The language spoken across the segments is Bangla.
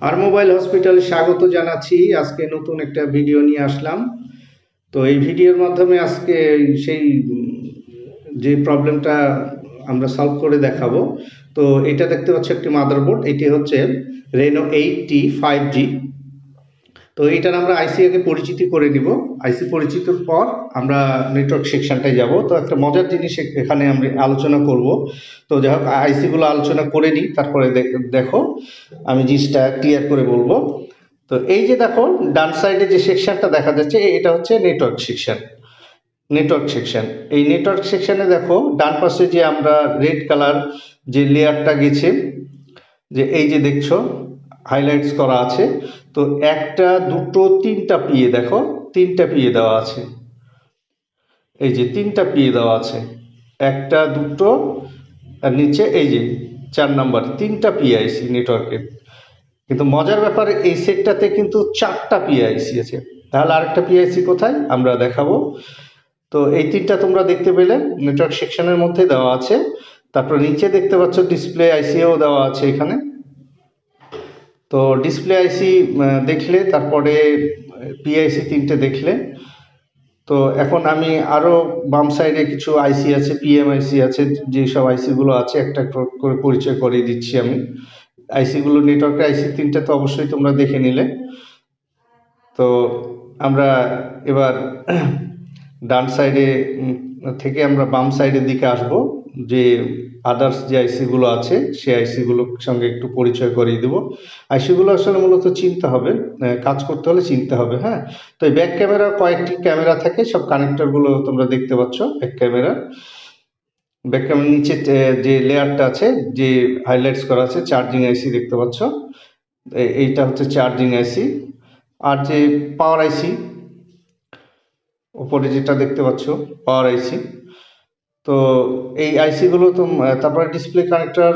আর মোবাইল হসপিটালে স্বাগত জানাচ্ছি। আজকে নতুন একটা ভিডিও নিয়ে আসলাম। তো এই ভিডিওর মাধ্যমে আজকে সেই, যে প্রবলেমটা আমরা সলভ করে দেখাবো। তো এটা দেখতে পাচ্ছ একটি মাদারবোর্ড। এটি হচ্ছে Reno eight T five G. তো এটার আমরা আইসি আগে পরিচিতি করে নিব। আইসি পরিচিতির পর আমরা নেটওয়ার্ক সেকশনটায় যাব। তো একটা মজার জিনিস এখানে আমরা আলোচনা করব। তো যাই হোক আইসিগুলো আলোচনা করে নিই, তারপরে দেখ- দেখো আমি জিনিসটা ক্লিয়ার করে বলব। তো এই যে দেখো, ডান সাইডে যে সেকশনটা দেখা যাচ্ছে এটা হচ্ছে নেটওয়ার্ক সেকশন নেটওয়ার্ক সেকশন এই নেটওয়ার্ক সেকশনে দেখো, ডান পাশে যে আমরা রেড কালার যে লেয়ারটা গেছে, যে এই যে দেখছ হাইলাইটস করা আছে। তো একটা, দুটো, তিনটা পিয়ে দেখো, তিনটা পিয়ে দেওয়া আছে। এই যে তিনটা পিয়ে দেওয়া আছে। একটা, দুটো, আর নিচে এই যে চার নাম্বার, তিনটা পিআইসি নেটওয়ার্কের কিন্তু মজার ব্যাপার, এই সেটটাতে কিন্তু চারটা পিআইসি আছে। তাহলে আরেকটা পিআইসি কোথায়? আমরা দেখাবো। তো এই তিনটা তোমরা দেখতে পেলে নেটওয়ার্ক সেকশনের মধ্যে দেওয়া আছে। তারপর নিচে দেখতে পাচ্ছ ডিসপ্লে আইসিও দেওয়া আছে এখানে। তো ডিসপ্লে আইসি দেখলে, তারপরে পিআইসি তিনটে দেখলে। তো এখন আমি আরও বাম সাইডে কিছু আইসি আছে পিএম আইসি আছে যে সব আইসি গুলো আছে, একটা করে পরিচয় করিয়ে দিচ্ছি আমি। আইসি গুলো নেটওয়ার্কের আইসি তিনটে তো অবশ্যই তোমরা দেখে নিলে। তো আমরা এবার ডান সাইডে থেকে আমরা বাম সাইডের দিকে আসব। যে আদার্স যে আইসি গুলো আছে, সেই আইসি গুলোর সঙ্গে একটু পরিচয় করিয়ে দেবো। আইসিগুলো আসলে মূলত চিনতে হবে কাজ করতে হলে চিনতে হবে হ্যাঁ? তো এই ব্যাক ক্যামেরা কয়েকটি ক্যামেরা থাকে, সব কানেক্টরগুলো তোমরা দেখতে পাচ্ছ ব্যাক ক্যামেরা ব্যাক ক্যামেরার নিচে যে- লেয়ারটা আছে, যে হাইলাইটস করা আছে চার্জিং আইসি দেখতে পাচ্ছ। এইটা হচ্ছে চার্জিং আইসি আর যে পাওয়ার আইসি উপরে যেটা দেখতে পাচ্ছ পাওয়ার আইসি তো এই আইসি গুলো তো তারপরে ডিসপ্লে কানেক্টর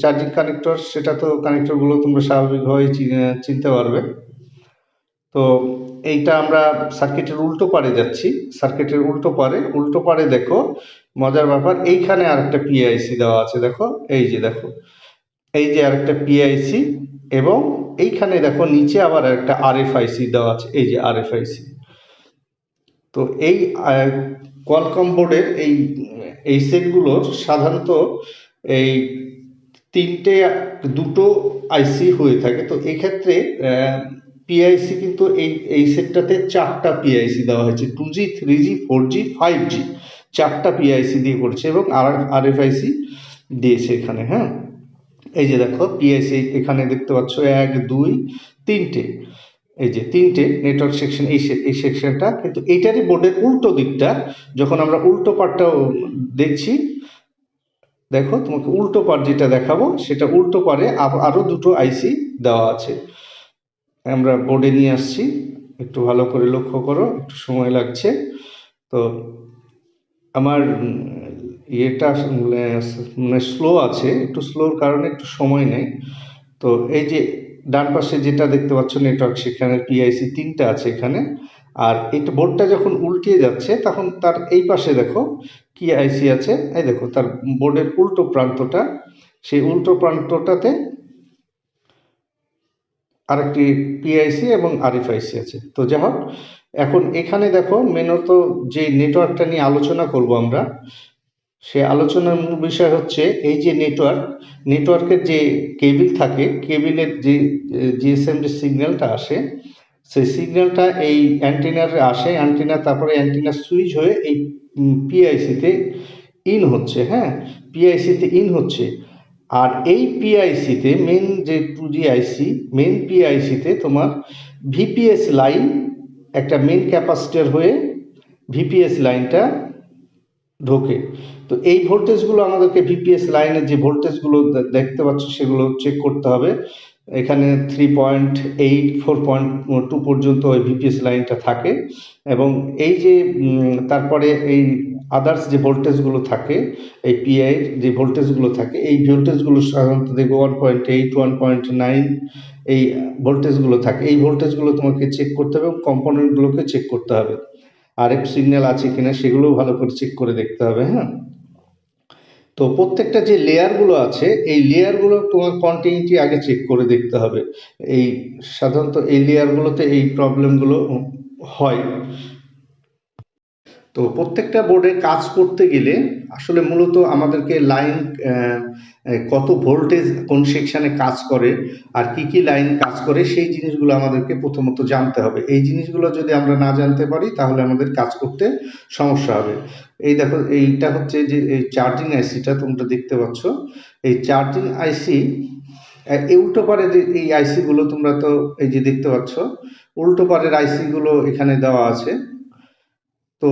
চার্জিং কানেক্টর সেটা তো কানেক্টরগুলো তোমরা স্বাভাবিকভাবে চি- চিনতে পারবে। তো এইটা আমরা সার্কিটের উল্টো পারে যাচ্ছি সার্কিটের উল্টো পারে উল্টো পারে দেখো, মজার ব্যাপার, এইখানে আরেকটা পিআইসি দেওয়া আছে, দেখো, এই যে দেখো, এই যে আরেকটা পিআইসি এবং এইখানে দেখো নিচে আবার আরেকটা আরএফআইসি দেওয়া আছে, এই যে আরএফআইসি তো এই কোয়ালকম বোর্ডের এই এই সেটগুলো সাধারণত এই তিনটে, দুটো আইসি হয়ে থাকে। তো এই ক্ষেত্রে পিআইসি কিন্তু এই এই সেটটাতে চারটা পিআইসি দেওয়া হয়েছে। Two G three G four G five G চারটা পিআইসি দিয়ে করছে এবং আর আরএফআইসি দিয়েছে এখানে হ্যাঁ? এই যে দেখো পিআইসি এখানে দেখতে পাচ্ছ, এক, দুই, তিনটে। এই যে তিনটে নেটওয়ার্ক সেকশন এই এই সেকশনটা কিন্তু এইটারই বোর্ডের উল্টো দিকটা, যখন আমরা উল্টো পার্টটাও দেখছি, দেখো তোমাকে উল্টো পার যেটা দেখাবো, সেটা উল্টো পারে আব- আরও দুটো আইসি দেওয়া আছে। আমরা বোর্ডে নিয়ে আসছি, একটু ভালো করে লক্ষ্য করো, একটু সময় লাগছে। তো আমার ইয়েটা মানে স্লো আছে, একটু স্লোর কারণে একটু সময় নেই। তো এই যে ডান পাশে যেটা দেখতে পাচ্ছ নেটওয়ার্ক সেখানে পিআইসি তিনটা আছে এখানে। আর এটা বোর্ডটা যখন উল্টিয়ে যাচ্ছে, তখন তার এই পাশে দেখো কি আইসি আছে। এই দেখো, তার বোর্ডের উল্টো প্রান্তটা, সেই উল্টো প্রান্তটাতে আরেকটি পিআইসি এবং আরএফআইসি আছে। তো যাই হোক, এখন এখানে দেখো মেনত যে নেটওয়ার্কটা নিয়ে আলোচনা করব আমরা। সে আলোচনার মূল বিষয় হচ্ছে এই যে নেটওয়ার্ক নেটওয়ার্কের যে কেবিল থাকে, কেবিলের যে জিএসএম যে সিগন্যালটা আসে, সেই সিগন্যালটা এই অ্যান্টিনার আসে অ্যান্টিনা তারপরে অ্যান্টিনা সুইচ হয়ে এই পিআইসিতে ইন হচ্ছে হ্যাঁ? পিআইসিতে ইন হচ্ছে। আর এই পিআইসিতে মেন যে two G I C main পিআইসিতে তোমার ভিপিএস লাইন একটা মেন ক্যাপাসিটার হয়ে ভিপিএস লাইনটা ঢোকে। তো এই ভোল্টেজগুলো আমাদেরকে ভিপিএস লাইনের যে ভোল্টেজগুলো দেখতে পাচ্ছ সেগুলো চেক করতে হবে। এখানে three point eight four point two পর্যন্ত ওই ভিপিএস লাইনটা থাকে এবং এই যে তারপরে এই আদার্স যে ভোল্টেজগুলো থাকে, এই পিআই যে ভোল্টেজগুলো থাকে, এই ভোল্টেজগুলো সাধারণত দেখব one point eight one point nine এই ভোল্টেজগুলো থাকে। এই ভোল্টেজগুলো তোমাকে চেক করতে হবে এবং কম্পোনেন্টগুলোকে চেক করতে হবে। আর এফ সিগন্যাল আছে কিনা সেগুলোও ভালো করে চেক করে দেখতে হবে হ্যাঁ? তো প্রত্যেকটা যে লেয়ারগুলো আছে, এই লেয়ারগুলো তোমার কন্টিনিউটি আগে চেক করে দেখতে হবে। এই সাধারণত এই লেয়ারগুলোতে এই প্রবলেমগুলো হয়। তো প্রত্যেকটা বোর্ডে কাজ করতে গেলে আসলে মূলত আমাদেরকে লাইন কত ভোল্টেজ কোন সেকশানে কাজ করে, আর কি কি লাইন কাজ করে, সেই জিনিসগুলো আমাদেরকে প্রথমত জানতে হবে। এই জিনিসগুলো যদি আমরা না জানতে পারি, তাহলে আমাদের কাজ করতে সমস্যা হবে। এই দেখো, এইটা হচ্ছে যে, এই চার্জিং আইসিটা তোমরা দেখতে পাচ্ছ। এই চার্জিং আইসি উল্টো পারে যে, এই আইসিগুলো তোমরা তো এই যে দেখতে পাচ্ছ, উল্টো পারের আইসিগুলো এখানে দেওয়া আছে। তো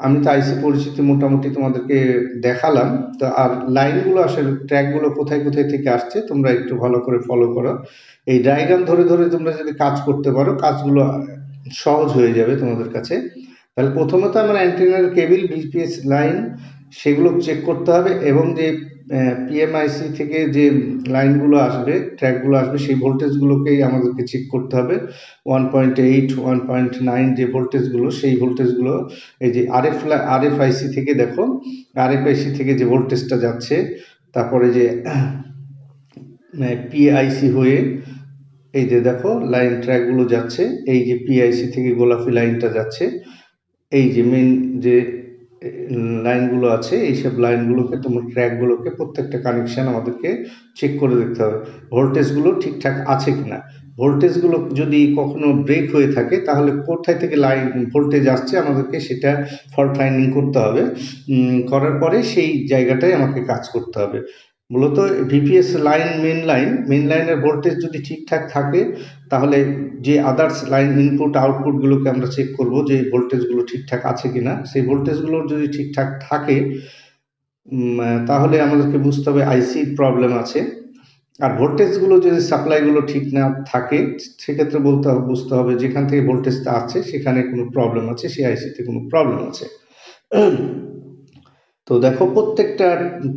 আমি তো আইসি পরিচিতি মোটামুটি তোমাদেরকে দেখালাম, তো আর লাইনগুলো আসলে ট্র্যাকগুলো কোথায় কোথায় থেকে আসছে, তোমরা একটু ভালো করে ফলো করো। এই ডায়াগ্রাম ধরে ধরে তোমরা যদি কাজ করতে পারো, কাজগুলো সহজ হয়ে যাবে তোমাদের কাছে। তাহলে প্রথমত আমার অ্যান্টেনার cable B P S line সেগুলো চেক করতে হবে এবং যে পিএমআইসি থেকে যে লাইনগুলো আসবে, ট্র্যাকগুলো আসবে, সেই ভোল্টেজগুলোকেই আমাদেরকে চেক করতে হবে। One point eight one point nine যে ভোল্টেজগুলো, সেই ভোল্টেজগুলো, এই যে আরএফ আরএফ আইসি থেকে দেখো আরএফ আইসি থেকে যে ভোল্টেজটা যাচ্ছে, তারপরে যে পিআইসি হয়ে, এই যে দেখো লাইন ট্র্যাকগুলো যাচ্ছে, এই যে পিআইসি থেকে গোলাপি লাইনটা যাচ্ছে, এই যে মেন যে লাইনগুলো আছে এইসব লাইনগুলোকে, তোমার ট্র্যাকগুলোকে প্রত্যেকটা কানেকশান আমাদেরকে চেক করে দেখতে হবে। ভোল্টেজগুলো ঠিকঠাক আছে কিনা? ভোল্টেজগুলো যদি কখনো ব্রেক হয়ে থাকে, তাহলে কোথায় থেকে লাইন ভোল্টেজ আসছে আমাদেরকে সেটা ফল্ট লাইনিং করতে হবে। করার পরে সেই জায়গাটায় আমাকে কাজ করতে হবে। মূলত V P S line main line main লাইনের ভোল্টেজ যদি ঠিকঠাক থাকে, তাহলে যে আদার্স লাইন ইনপুট আউটপুটগুলোকে আমরা চেক করব যে ভোল্টেজগুলো ঠিকঠাক আছে কি না সেই ভোল্টেজগুলো যদি ঠিকঠাক থাকে তাহলে আমাদেরকে বুঝতে হবে আইসির প্রবলেম আছে। আর ভোল্টেজগুলো যদি সাপ্লাইগুলো ঠিক না থাকে, সেক্ষেত্রে বলতে বুঝতে হবে যেখান থেকে ভোল্টেজটা আছে, সেখানে কোনো প্রবলেম আছে, সেই আইসিতে কোনো প্রবলেম আছে। তো দেখো প্রত্যেকটা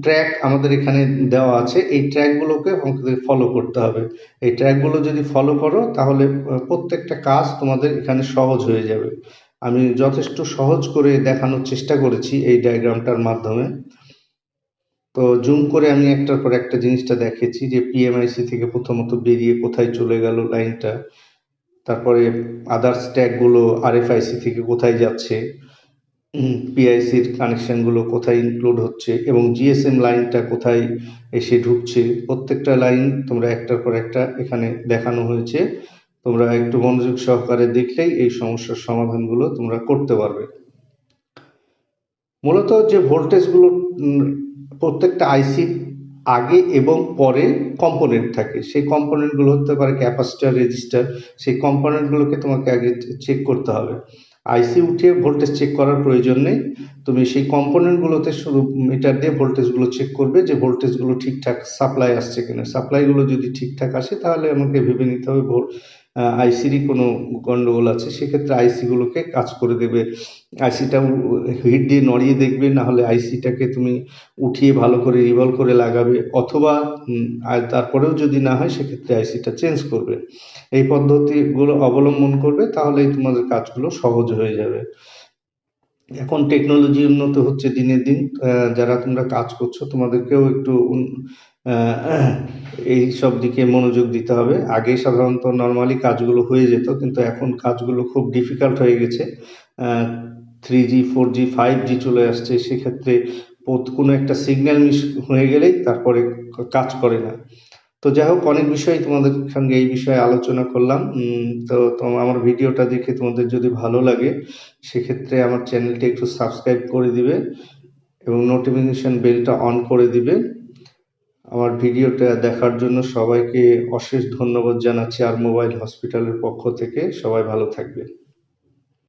ট্র্যাক আমাদের এখানে দেওয়া আছে। এই ট্র্যাকগুলোকে আমাদের ফলো করতে হবে। এই ট্র্যাকগুলো যদি ফলো করো, তাহলে প্রত্যেকটা কাজ তোমাদের এখানে সহজ হয়ে যাবে। আমি যথেষ্ট সহজ করে দেখানোর চেষ্টা করেছি এই ডায়াগ্রামটার মাধ্যমে। তো জুম করে আমি একটার পর একটা জিনিসটা দেখেছি যে পিএমআইসি থেকে প্রথমত বেরিয়ে কোথায় চলে গেল লাইনটা। তারপরে আদার্স ট্যাগগুলো আরএফআইসি থেকে কোথায় যাচ্ছে। পিআইসির কানেকশানগুলো কোথায় ইনক্লুড হচ্ছে এবং জিএসএম লাইনটা কোথায় এসে ঢুকছে, প্রত্যেকটা লাইন তোমরা একটার পর একটা এখানে দেখানো হয়েছে। তোমরা একটু মনোযোগ সহকারে দেখলেই এই সমস্যার সমাধানগুলো তোমরা করতে পারবে। মূলত যে ভোল্টেজগুলো প্রত্যেকটা আইসির আগে এবং পরে কম্পোনেন্ট থাকে। সেই কম্পোনেন্টগুলো হতে পারে ক্যাপাসিটার রেজিস্টার সেই কম্পোনেন্টগুলোকে তোমাকে আগে চেক করতে হবে। আইসি উঠিয়ে ভোল্টেজ চেক করার প্রয়োজন নেই। তুমি সেই কম্পোনেন্টগুলোতে শুধু মিটার দিয়ে ভোল্টেজগুলো চেক করবে যে ভোল্টেজগুলো ঠিকঠাক সাপ্লাই আসছে কিনা। সাপ্লাইগুলো যদি ঠিকঠাক আসে, তাহলে আমাকে ভেবে নিতে হবে আইসিরই কোনো গণ্ডগোল আছে, সেক্ষেত্রে আইসিগুলোকে কাজ করে দেবে। আইসিটা হিট দিয়ে নড়িয়ে দেখবে, না হলে আইসিটাকে তুমি উঠিয়ে ভালো করে রিভলভ করে লাগাবে, অথবা আর তারপরেও যদি না হয়, সেক্ষেত্রে আইসিটা চেঞ্জ করবে। এই পদ্ধতিগুলো অবলম্বন করবে, তাহলেই তোমাদের কাজগুলো সহজ হয়ে যাবে। এখন টেকনোলজি উন্নত হচ্ছে দিনের দিন যারা তোমরা কাজ করছ, তোমাদেরকেও একটু এই সব দিকে মনোযোগ দিতে হবে। আগে সাধারণত নর্মালি কাজগুলো হয়ে যেত, কিন্তু এখন কাজগুলো খুব ডিফিকাল্ট হয়ে গেছে। Three G four G five G চলে আসছে, সেক্ষেত্রে কোনো একটা সিগন্যাল মিস হয়ে গেলেই তারপরে কাজ করে না। তো যাই হোক, অনেক বিষয় তোমাদের সঙ্গে এই বিষয়ে আলোচনা করলাম। তো আমার ভিডিওটা দেখে তোমাদের যদি ভালো লাগে, সেক্ষেত্রে আমার চ্যানেলটি একটু সাবস্ক্রাইব করে দিবে এবং নোটিফিকেশান বেলটা অন করে দিবে। আমার ভিডিওটা দেখার জন্য সবাইকে অশেষ ধন্যবাদ জানাচ্ছি আর মোবাইল হসপিটালের পক্ষ থেকে। সবাই ভালো থাকবে